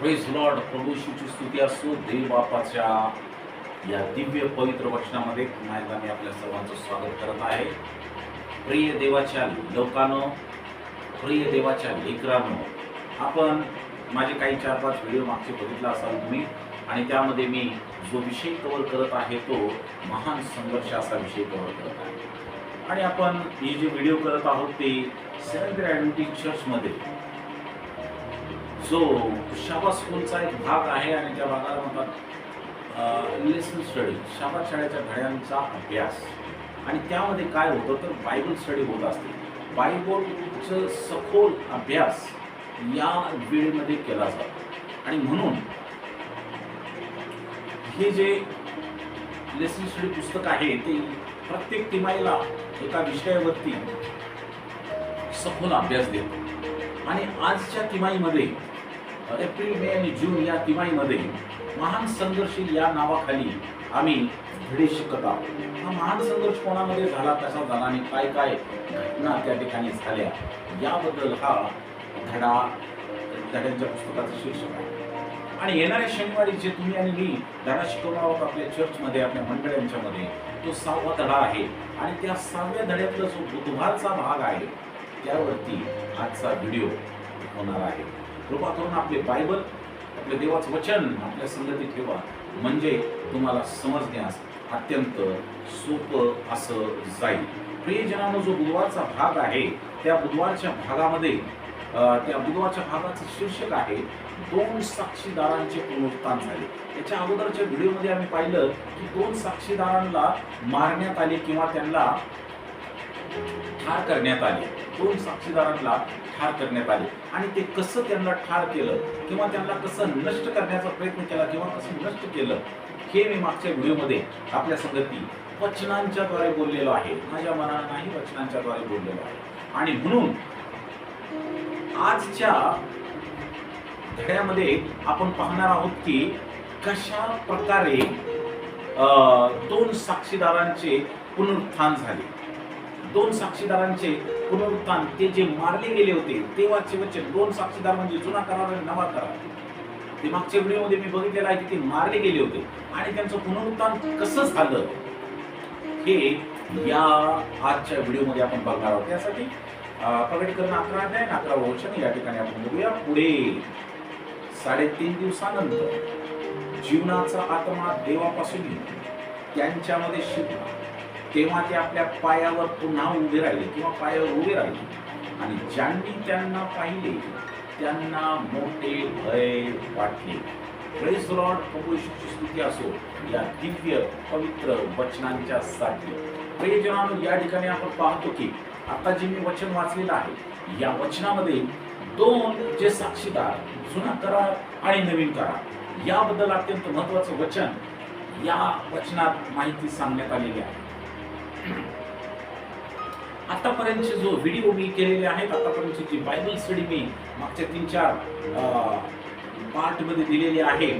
Praise Lord प्रभूशीची स्तुती असो देवबापाच्या या दिव्य पवित्र वचनामध्ये पुन्हा एकदा मी आपल्या सर्वांचं स्वागत करत आहे. प्रिय देवाच्या लोकांनो प्रिय देवाच्या लेकरानं आपण माझे काही चार पाच व्हिडिओ मागचे बघितला असाल तुम्ही आणि त्यामध्ये मी जो विषय कव्हर करत आहे तो महान संघर्ष असा विषय कव्हर करत आहे. आणि आपण हे जे व्हिडिओ करत आहोत ते सेव्हन्थ ॲडव्हेंटिस्ट चर्चमध्ये जो शाबा स्कूलचा एक भाग आहे आणि त्या भागाला म्हणतात लेसन स्टडी शाबा शाळेच्या धड्यांचा अभ्यास. आणि त्यामध्ये काय होतं तर बायबल स्टडी होत असते. बायबलचं सखोल अभ्यास या वेळेमध्ये केला जातो. आणि म्हणून हे जे लेसन स्टडी पुस्तक आहे ते प्रत्येक तिमाहीला एका विषयावरती सखोल अभ्यास देतो. आणि आजच्या तिमाहीमध्ये एप्रिल मे आणि जून या तिमाहीमध्ये महान संघर्ष या नावाखाली आम्ही धडे शिकत आहोत. हा महान संघर्ष कोणामध्ये झाला कसा झाला आणि काय काय घटना त्या ठिकाणी झाल्या याबद्दल हा धडा धड्यांच्या पुस्तकाचं शीर्षक आहे. आणि येणाऱ्या शनिवारी जे तुम्ही आणि मी धडा शिकवणार आहोत आपल्या चर्चमध्ये आपल्या मंडळांच्यामध्ये तो सहावा धडा आहे. आणि त्या सहाव्या धड्यातला जो बुधवारचा भाग आहे त्यावरती आजचा व्हिडिओ होणार आहे. कृपा करून आपले बायबल आपलं देवाचं वचन आपल्या संगती ठेवा. म्हणजे तुम्हाला समजण्यास अत्यंत सोपं असं जाईल. प्रियजनानं जो बुधवारचा भाग आहे त्या बुधवारच्या भागामध्ये त्या बुधवारच्या भागाचं शीर्षक आहे दोन साक्षीदारांचे पुनरुत्थान झाले. त्याच्या अगोदरच्या व्हिडिओमध्ये आम्ही पाहिलं की दोन साक्षीदारांना मारण्यात आले किंवा त्यांना ठार करण्यात आले. दोन साक्षीदारांना ठार करण्यात आले. आणि ते कसं त्यांना ठार केलं किंवा त्यांना कसं नष्ट करण्याचा प्रयत्न केला किंवा कसं नष्ट केलं हे मी मागच्या व्हिडिओमध्ये आपल्या संगती वचनांच्या द्वारे बोललेलो आहे. माझ्या मनाला नाही वचनांच्या द्वारे बोललेलो आहे. आणि म्हणून आजच्या धड्यामध्ये आपण पाहणार आहोत की कशा प्रकारे अं, दोन साक्षीदारांचे पुनरुत्थान झाले. दोन साक्षीदारांचे पुनरुत्थान ते जे मारले गेले होते तेव्हाचे वचन दोन साक्षीदार म्हणजे जुना करार आणि नवा करार. ते मागच्या व्हिडिओमध्ये मी बघितलेलं आहे की ते मारले गेले होते आणि त्यांचं पुनरुत्थान कसं झालं? हे या आजच्या व्हिडिओमध्ये आपण बघणार आहोत. त्यासाठी अं, करणं अकरा अध्याय आणि अकरा वचन या ठिकाणी आपण बघूया पुढे साडेतीन दिवसानंतर जीवनाचा आत्मा देवापासून त्यांच्यामध्ये शिकला तेव्हा ते आपल्या पायावर पुन्हा उभे राहिले किंवा पायावर उभे राहिले. आणि ज्यांनी त्यांना पाहिले त्यांना मोठे भय वाटले. प्रेस लॉर्ड प्रभू स्तुती असो या दिव्य पवित्र वचनांच्या साठी प्रियजनांनो या ठिकाणी आपण पाहतो की आता जे मी वचन वाचलेलं आहे या वचनामध्ये दोन जे साक्षीदार जुना करार आणि नवीन करार याबद्दल अत्यंत महत्वाचं वचन या वचनात माहिती सांगण्यात आलेली आहे. आतापर्यंतचे जो व्हिडिओ मी केलेले आहेत आतापर्यंतची जी बायबल स्टडी मी मागच्या तीन चार पार्टमध्ये दिलेली आहे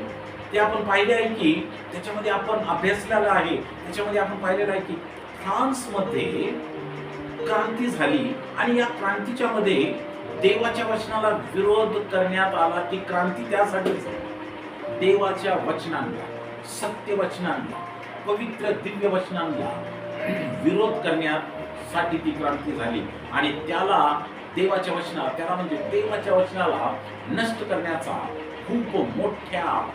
ते आपण पाहिले आहे की त्याच्यामध्ये आपण अभ्यासलेलं आहे. त्याच्यामध्ये आपण पाहिलेलं आहे की फ्रान्समध्ये क्रांती झाली आणि या क्रांतीच्या मध्ये देवाच्या वचनाला विरोध करण्यात आला ती क्रांती त्यासाठीच देवाच्या वचनांना सत्य वचनांना पवित्र दिव्य वचनांना विरोध करण्यासाठी ती क्रांती झाली. आणि त्याला देवाच्या वचना त्याला म्हणजे देवाच्या वचनाला नष्ट करण्याचा खूप मोठ्या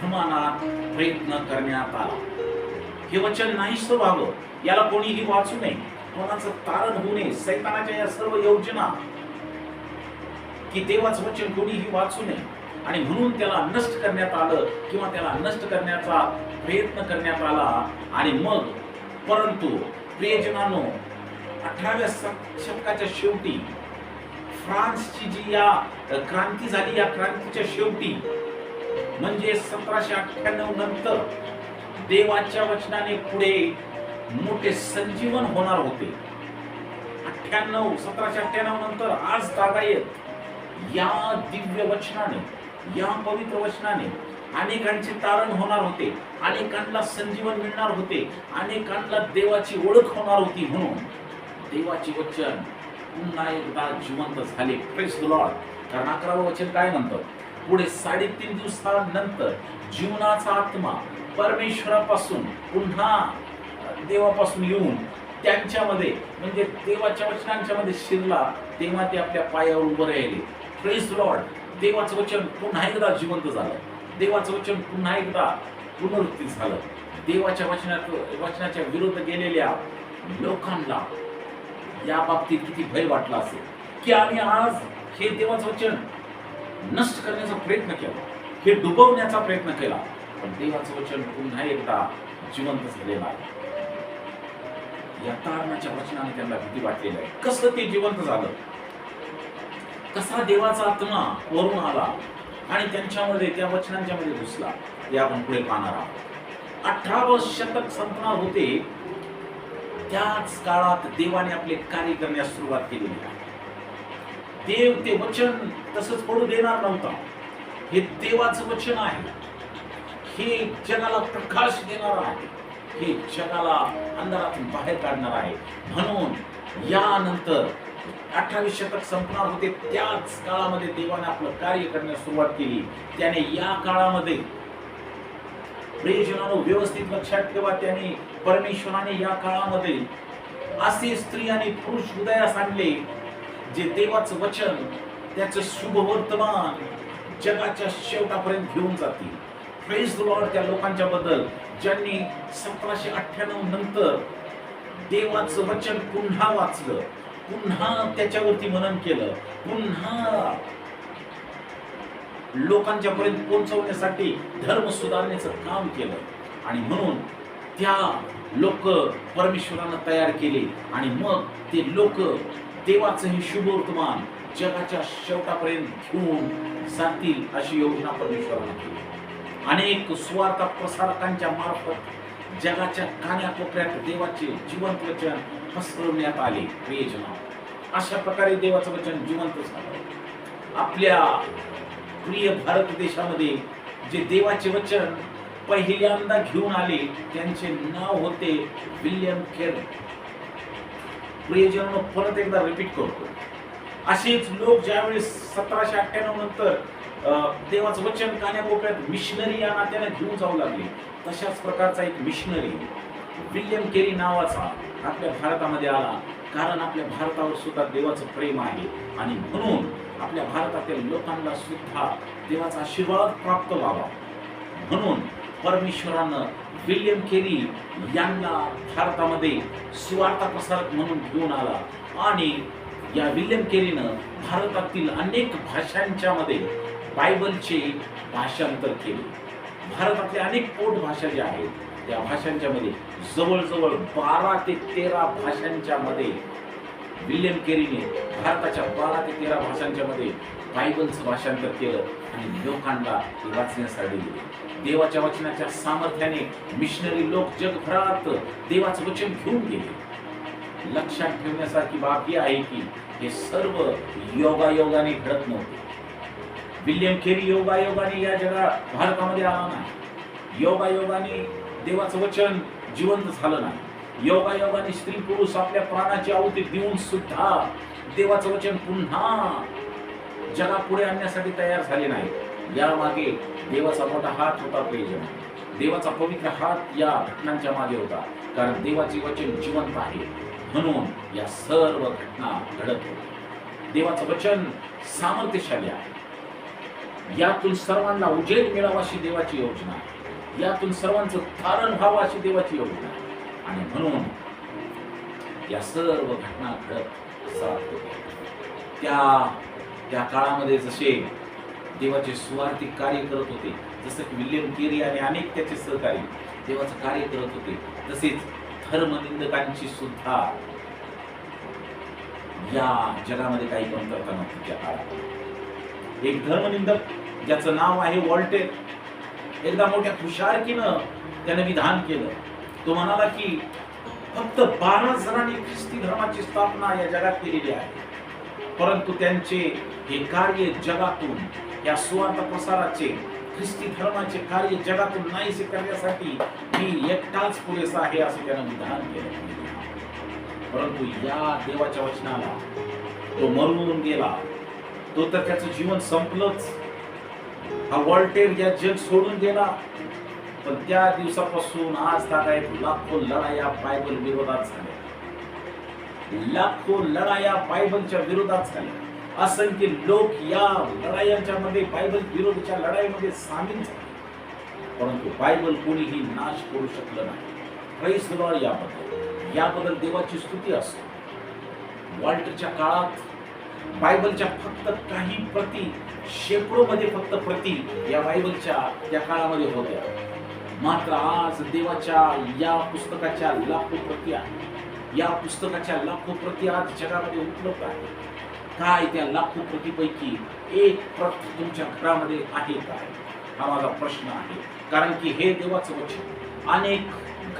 प्रमाणात प्रयत्न करण्यात आला. हे वचन नाहीस व्हावं याला कोणीही वाचू नये. कोणाचं तारण होऊ नये. सैतानाच्या या सर्व योजना की देवाचं वचन कोणीही वाचू नये. आणि म्हणून त्याला नष्ट करण्यात आलं किंवा त्याला नष्ट करण्याचा प्रयत्न करण्यात आला. आणि मग परंतु प्रियजनांनो अठराव्या शतकाच्या शेवटी फ्रान्सची जी या क्रांती झाली या क्रांतीच्या शेवटी म्हणजे सतराशे अठ्ठ्याण्णव नंतर देवाच्या वचनाने पुढे मोठे संजीवन होणार होते. अठ्ठ्याण्णव सतराशे अठ्ठ्याण्णव नंतर आज तागायत या दिव्य वचनाने या पवित्र वचनाने अनेकांचे तारण होणार होते. अनेकांना संजीवन मिळणार होते. अनेकांना देवाची ओळख होणार होती म्हणून देवाचे वचन पुन्हा एकदा जिवंत झाले. प्रेस लॉर्ड कारण अकरावं वचन काय म्हणतं? पुढे साडेतीन दिवसानंतर जीवनाचा आत्मा परमेश्वरापासून पुन्हा देवापासून येऊन त्यांच्यामध्ये म्हणजे देवाच्या वचनांच्या मध्ये शिरला तेव्हा ते आपल्या पायावर उभं राहिले. प्रेस लॉर्ड देवाचं वचन पुन्हा एकदा जिवंत झालं. देवाचं वचन पुन्हा एकदा पुनरुत्ती झालं. देवाच्या वचनात वचनाच्या विरुद्ध गेलेल्या लोकांना या बाबतीत किती भय वाटला असेल? की आम्ही आज हे देवाचं वचन नष्ट करण्याचा प्रयत्न केला. हे डुबवण्याचा प्रयत्न केला. पण देवाचं वचन पुन्हा एकदा जिवंत झालेलं आहे या तारणाच्या वचनाने त्यांना भीती वाटलेली आहे कसं ते जिवंत झालं? कसा देवाचा आत्मा वरून आला? आणि त्यांच्यामध्ये त्या वचनांच्या मध्ये घुसला. हे आपण पुढे पाहणार आहोत. अठरावं शतक संपणार होते. त्याच काळात देवाने आपले कार्य करण्यास सुरुवात केली देव ते वचन तसंच पडू देणार नव्हता. हे देवाचं वचन आहे. हे जगाला प्रकाश देणार आहे. हे जगाला अंधारातून बाहेर काढणार आहे. म्हणून यानंतर अठरावी शतक संपणार होते. त्याच काळामध्ये देवाने आपलं कार्य करण्यास सुरुवात केली. त्याने या काळामध्ये प्रियजनानो व्यवस्थित लक्षात ठेवा त्याने. परमेश्वराने या काळामध्ये असे स्त्री आणि पुरुष हृदयास आणले जे देवाचं वचन त्याचं शुभ वर्तमान जगाच्या शेवटापर्यंत घेऊन जातील. प्रेज लॉर्ड त्या लोकांच्या बद्दल ज्यांनी सतराशे अठ्ठ्याण्णव नंतर देवाचं वचन पुन्हा वाचलं. पुन्हा त्याच्यावरती मनन केलं. पुन्हा लोकांच्या पर्यंत पोहोचवण्यासाठी धर्म सुधारण्याचं काम केलं. आणि म्हणून त्या लोक परमेश्वरांना तयार केले. आणि मग ते लोक देवाचं हे शुभवर्तमान जगाच्या शेवटापर्यंत घेऊन जातील अशी योजना परमेश्वरानं केली. अनेक स्वार्थ प्रसारकांच्या मार्फत जगाच्या कान्याकोपऱ्यात देवाचे जिवंत वचन पसरवण्यात आले प्रियजना अशा प्रकारे देवाचं वचन जिवंत झालं. आपल्या प्रिय भारत देशामध्ये जे देवाचे वचन पहिल्यांदा घेऊन आले त्यांचे नाव होते विल्यम केर प्रियजन परत एकदा रिपीट करतो. असेच लोक ज्यावेळेस सतराशे अठ्ठ्याण्णव नंतर अं, देवाचं वचन कान्याकोपऱ्यात मिशनरी या नात्याने घेऊन जाऊ लागले तशाच प्रकारचा एक मिशनरी विल्यम केरी नावाचा आपल्या भारतामध्ये आला. कारण आपल्या भारतावर सुद्धा देवाचं प्रेम आहे. आणि म्हणून आपल्या भारतातील लोकांना सुद्धा देवाचा आशीर्वाद प्राप्त व्हावा. म्हणून परमेश्वरानं विल्यम केरी यांना भारतामध्ये सुवार्ता प्रसारक म्हणून घेऊन आला. आणि या विल्यम केरीनं भारतातील अनेक भाषांच्या मध्ये बायबलचे भाषांतर केले. भारतातल्या अनेक पोट भाषा ज्या आहेत त्या भाषांच्या मध्ये. जवळजवळ बारा ते तेरा भाषांच्या मध्ये विल्यम केरीने भारताच्या बारा ते तेरा भाषांच्या मध्ये बायबलचं भाषांतर केलं आणि लोकांना ते वाचण्यासाठी दिले. देवाच्या वचनाच्या सामर्थ्याने मिशनरी लोक जगभरात देवाचं वचन घेऊन गेले. लक्षात ठेवण्यासारखी बाब ही आहे की हे सर्व योगायोगाने घडत नव्हते. विल्यम केरी योगायोगाने या जगा भारतामध्ये आला नाही. योगायोगाने देवाचं वचन जिवंत झालं नाही. योगायोगाने स्त्री पुरुष आपल्या प्राणाची आहुती देऊन सुद्धा देवाचं वचन पुन्हा जगापुढे आणण्यासाठी तयार झाले नाही. यामागे देवाचा मोठा हात होता प्रियजन. देवाचा पवित्र हात या घटनांच्या मागे होता. कारण देवाचे वचन जिवंत आहे. म्हणून या सर्व घटना घडत होत्या. देवाचं वचन सामर्थ्यशाली आहे. यातून सर्वांना उजेड मिळावा अशी देवाची योजना आहे. यातून सर्वांचं तारण व्हावं अशी देवाची योजना आणि म्हणून या सर्व घटना घडत जात त्या त्या काळामध्ये जसे देवाचे सुवार्थिक कार्य करत होते जसं की विल्यम केरी आणि अनेक त्याचे सहकारी देवाचं कार्य करत होते तसेच धर्मनिंदकांची सुद्धा या जगामध्ये काही कमतरता नव्हती त्या काळात. एक धर्मनिंदक ज्याचं नाव आहे वॉल्टेर एकदा मोठ्या खुशारकीनं त्याने विधान केलं. तो म्हणाला की फक्त बारा जणांनी ख्रिस्ती धर्माची स्थापना या जगात केलेली आहे. परंतु त्यांचे हे कार्य जगातून या सुवार्थ प्रसाराचे ख्रिस्ती धर्माचे कार्य जगातून नाहीसे करण्यासाठी मी एकटाच पुरेसा आहे असं त्यानं विधान केलं. परंतु या देवाच्या वचनाला तो मरून गेला. तो तर त्याचं जीवन संपलंच. हा वॉल्टेर या जग सोडून गेला पण त्या दिवसापासून आज तागायत लाखो लढाया बायबल विरोधात झाल्या. लाखो लढाया बायबलच्या विरोधात झाल्या. असंख्य लोक या लढायांच्या मध्ये बायबल विरोधच्या लढाईमध्ये सामील झाले. परंतु बायबल कोणीही नाश करू शकलं नाही. प्रेस याबद्दल. याबद्दल देवाची स्तुती असते वॉल्टरच्या काळात बायबलच्या फक्त काही प्रती शेकडो मध्ये फक्त प्रती या बायबलच्या त्या काळामध्ये होत्या. मात्र आज देवाच्या या पुस्तकाच्या लाखो प्रती आहेत. या पुस्तकाच्या लाखो प्रती आज जगामध्ये उपलब्ध आहेत. काय त्या लाखो प्रतीपैकी एक प्रत तुमच्या घरामध्ये आहे काय हा माझा प्रश्न आहे. कारण की हे देवाचं वचन अनेक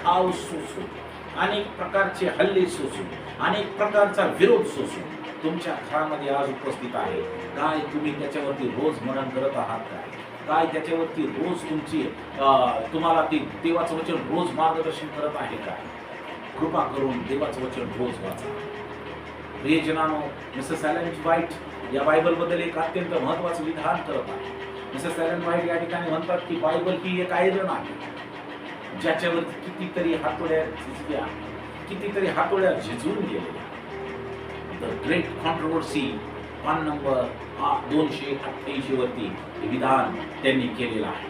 घाव सोसून अनेक प्रकारचे हल्ले सोसून अनेक प्रकारचा विरोध सोसून तुमच्या घरामध्ये आज उपस्थित आहे. काय तुम्ही त्याच्यावरती रोज मनन करत आहात काय काय त्याच्यावरती रोज तुमची तुम्हाला ते देवाचं वचन रोज मार्गदर्शन करत आहे काय कृपा करून देवाचं वचन रोज वाचा. प्रियजनानो मिसेस ॲलन व्हाईट या बायबलबद्दल एक अत्यंत महत्वाचं विधान करत आहे. मिसेस ॲलन व्हाईट या ठिकाणी म्हणतात की बायबल ही एक आयरन आहे. ज्याच्यावरती कितीतरी हातोड्या झिजल्या कितीतरी हातोड्या झिजून गेलेल्या द ग्रेट कॉन्ट्रोवर्सी पान नंबर दोनशे अठ्ठ्याऐंशी वरती विधान त्यांनी केलेलं आहे.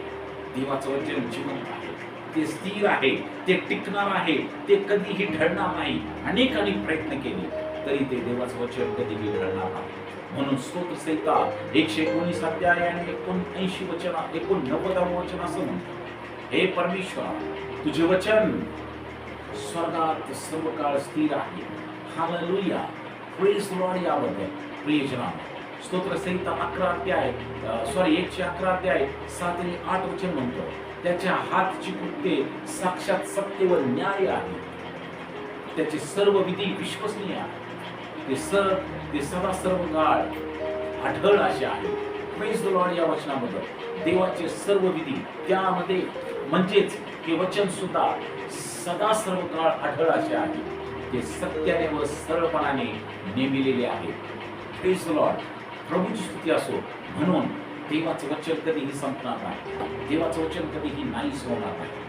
देवाचं वचन जिवंत आहे. ते स्थिर आहे ते टिकणार आहे ते कधीही ढळणार नाही. अनेक अनेक प्रयत्न केले तरी ते देवाचं वचन कधीही ढळणार नाही. म्हणून स्तोत्र संहिता एकशे एकोणीस अध्याय आणि एकोणऐंशी वचन एकोणनव्वदावं वचन असं म्हणतं हे परमेश्वर तुझे वचन स्वर्गात सर्व काळ स्थिर आहे. हालेलुया. प्रेज लॉर्ड याबद्दल प्रियजना स्तोत्र संहिता अकरा अध्याय सॉरी एकशे अकरा अध्याय सात आणि आठ वचन म्हणतो. त्याच्या हातची कृत्ये साक्षात सत्य व न्याय आहे. त्याचे सर्व विधी विश्वसनीय आहे. ते सर ते सदा सर्व काळ आढळ असे आहे. प्रेज लॉर्ड या वचनामध्ये. देवाचे सर्व विधी त्यामध्ये म्हणजेच हे वचन सुद्धा सदा सर्व काळ आढळ असे आहे. ते सत्याने व सरळपणाने नेमिलेले आहे. प्रेज लॉर्ड प्रभूची स्तुती असो म्हणून देवाचं वचन कधीही संपणार नाही. देवाचं वचन कधीही नाहीच होणार नाही.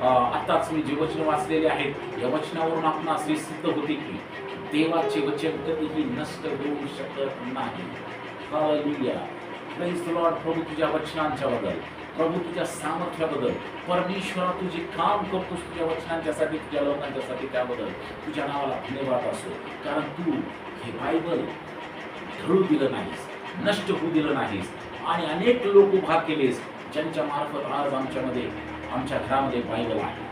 आत्ताच आताच मी जे वचन वाचलेले आहेत या वचनावरून आपणास हे सिद्ध होते की देवाचे वचन कधीही नष्ट होऊ शकत नाही. लॉर्ड प्रभू तुझ्या वचनांच्या बद्दल प्रभू तुझ्या सामर्थ्याबद्दल परमेश्वरा तू जे काम करतोस तुझ्या वचनांच्यासाठी तुझ्या लोकांच्यासाठी त्याबद्दल. तुझ्या नावाला धन्यवाद असो. कारण तू हे बायबल धरू दिलं नाहीस नष्ट होऊ दिलं नाहीस. आणि अनेक लोक उभा केलेस ज्यांच्या मार्फत आज आमच्यामध्ये आमच्या घरामध्ये बायबल आहे.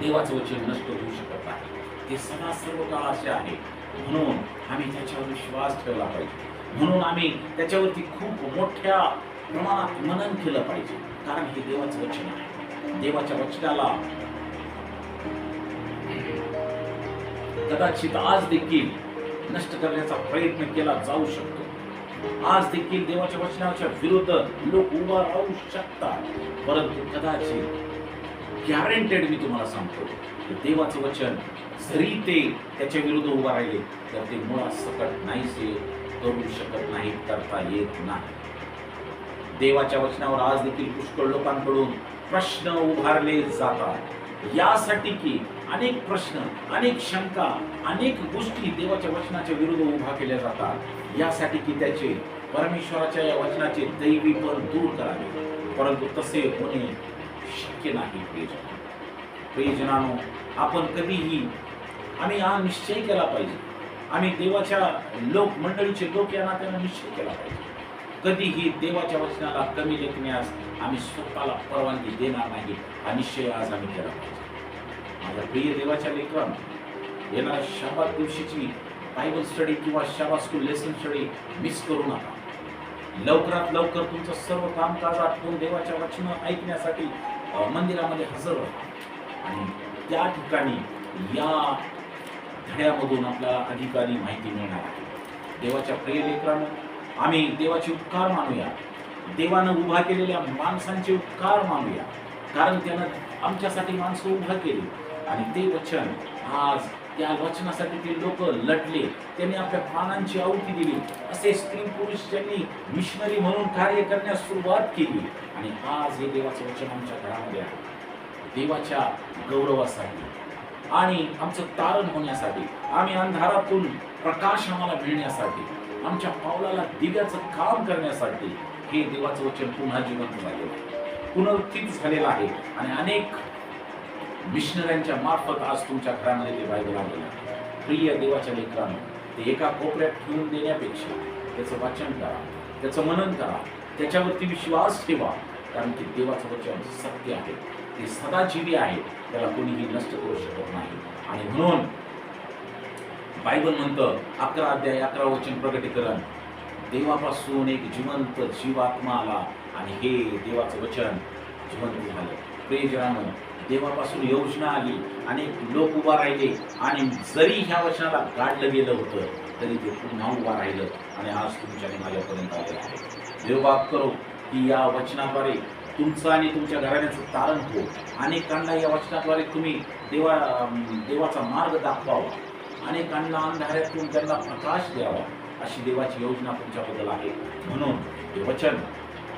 देवाचं वचन नष्ट होऊ शकत नाही. ते सदा सर्व काळ असे आहे. म्हणून आम्ही त्याच्यावर विश्वास ठेवला पाहिजे. म्हणून आम्ही त्याच्यावरती खूप मोठ्या प्रमाणात मनन केलं पाहिजे. कारण हे देवाचं वचन आहे. देवाच्या वचनाला कदाचित आज देखील नष्ट करण्याचा प्रयत्न केला जाऊ शकतो. आज देखील देवाच्या वचनाच्या विरुद्ध लोक उभा राहू शकतात. परंतु कदाचित गॅरंटेड मी तुम्हाला सांगतो की देवाचं वचन जरी ते त्याच्या विरुद्ध उभा राहिले तर ते मुळात सकट नाहीसे करू शकत नाही करता येत नाही. देवाच्या वचनावर आज देखील पुष्कळ लोकांकडून प्रश्न उभारले जातात. यासाठी की अनेक प्रश्न अनेक शंका अनेक गोष्टी देवाच्या वचनाच्या विरुद्ध उभा केल्या जातात. यासाठी की त्याचे परमेश्वराच्या या वचनाचे दैवी पण दूर करावे. परंतु तसे होणे शक्य नाही प्रियजन. प्रियजनानो आपण कधीही आम्ही हा निश्चय केला पाहिजे. आम्ही देवाच्या लोक मंडळीचे लोक या नात्यानं निश्चय केला पाहिजे. कधीही देवाच्या वचनाला कमी लेखण्यास आम्ही स्वतःला परवानगी देणार नाही. हा निश्चय आज आम्ही केला पाहिजे. माझ्या प्रिय देवाच्या लेकरांनो येणाऱ्या शाबात दिवशीची बायबल स्टडी किंवा Sabbath school lesson study miss करू नका. लवकरात लवकर तुमचं सर्व कामकाज आटपून देवाच्या वचन ऐकण्यासाठी मंदिरामध्ये हजर राहा आणि त्या ठिकाणी या धड्यामधून आपल्याला अधिकारी माहिती मिळणार आहे. देवाच्या प्रिय लेकरांनो आम्ही देवाचे उपकार मानूया. देवानं उभा केलेल्या माणसांचे उपकार मानूया. कारण त्यानं आमच्यासाठी माणसं उभा केली. आणि ते वचन आज त्या वचनासाठी ते लोक लढले. त्यांनी आपल्या प्राणांची आहुती दिली. असे स्त्री पुरुष त्यांनी मिशनरी म्हणून कार्य करण्यास सुरुवात केली. आणि आज हे देवाचं वचन आमच्या घरामध्ये आहे. देवाच्या गौरवासाठी आणि आमचं तारण होण्यासाठी आम्ही अंधारातून प्रकाश आम्हाला मिळण्यासाठी आमच्या पावलाला दिव्याचं काम करण्यासाठी हे देवाचं वचन पुन्हा जिवंत झाले आहे. पुनरुत्थित झालेलं आहे. आणि अनेक मिशनऱ्यांच्या मार्फत आज तुमच्या घरामध्ये ते बायबल आलेलं आहे. प्रिय देवाच्या लेकरांनो ते एका कोपऱ्यात ठेवून देण्यापेक्षा त्याचं वाचन करा त्याचं मनन करा त्याच्यावरती विश्वास ठेवा कारण की देवाचं वचन सत्य आहे. ते सदाजीवी आहे त्याला कोणीही नष्ट करू शकत नाही. आणि म्हणून बायबल म्हणतं अकरा अध्याय अकरा वचन प्रगटीकरण देवापासून एक जिवंत जीवात्मा आला आणि हे देवाचं वचन जिवंत झालं. प्रेजनानं देवापासून योजना आली अनेक लोक उभा राहिले आणि जरी ह्या वचनाला गाडलं गेलं होतं तरी ते पुन्हा उभा राहिलं आणि आज तुमच्या आणि माझ्यापर्यंत आलेलं आहे. देवबाप करो की या वचनाद्वारे तुमचं आणि तुमच्या घराण्याचं तारण हो. अनेकांना या वचनाद्वारे तुम्ही देवा देवाचा मार्ग दाखवावा. अनेकांना अंधाऱ्यातून त्यांना प्रकाश द्यावा अशी देवाची योजना तुमच्याबद्दल आहे. म्हणून हे वचन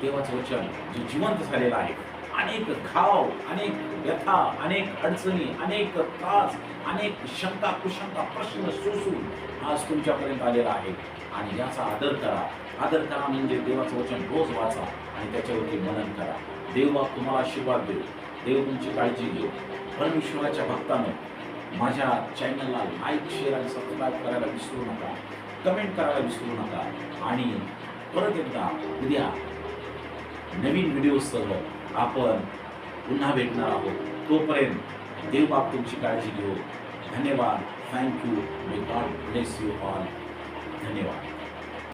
देवाचं वचन जे जिवंत झालेलं आहे अनेक घाव अनेक व्यथा अनेक अडचणी अनेक त्रास अनेक शंका कुशंका प्रश्न सोसून आज तुमच्यापर्यंत आलेला आहे. आणि याचा आदर करा. आदर करा म्हणजे देवाचं वचन रोज वाचा आणि त्याच्यावरती मनन करा. देव तुम्हाला आशीर्वाद देऊ देव तुमची काळजी घेऊ परमेश्वराच्या भक्तानं माझ्या चॅनलला लाईक शेअर आणि सबस्क्राईब करायला विसरू नका. कमेंट करायला विसरू नका. आणि परत एकदा उद्या नवीन व्हिडिओसह आपण पुन्हा भेटणार आहोत. तोपर्यंत देव बाप तुमची काळजी घेऊ धन्यवाद. Thank you may God bless you all धन्यवाद.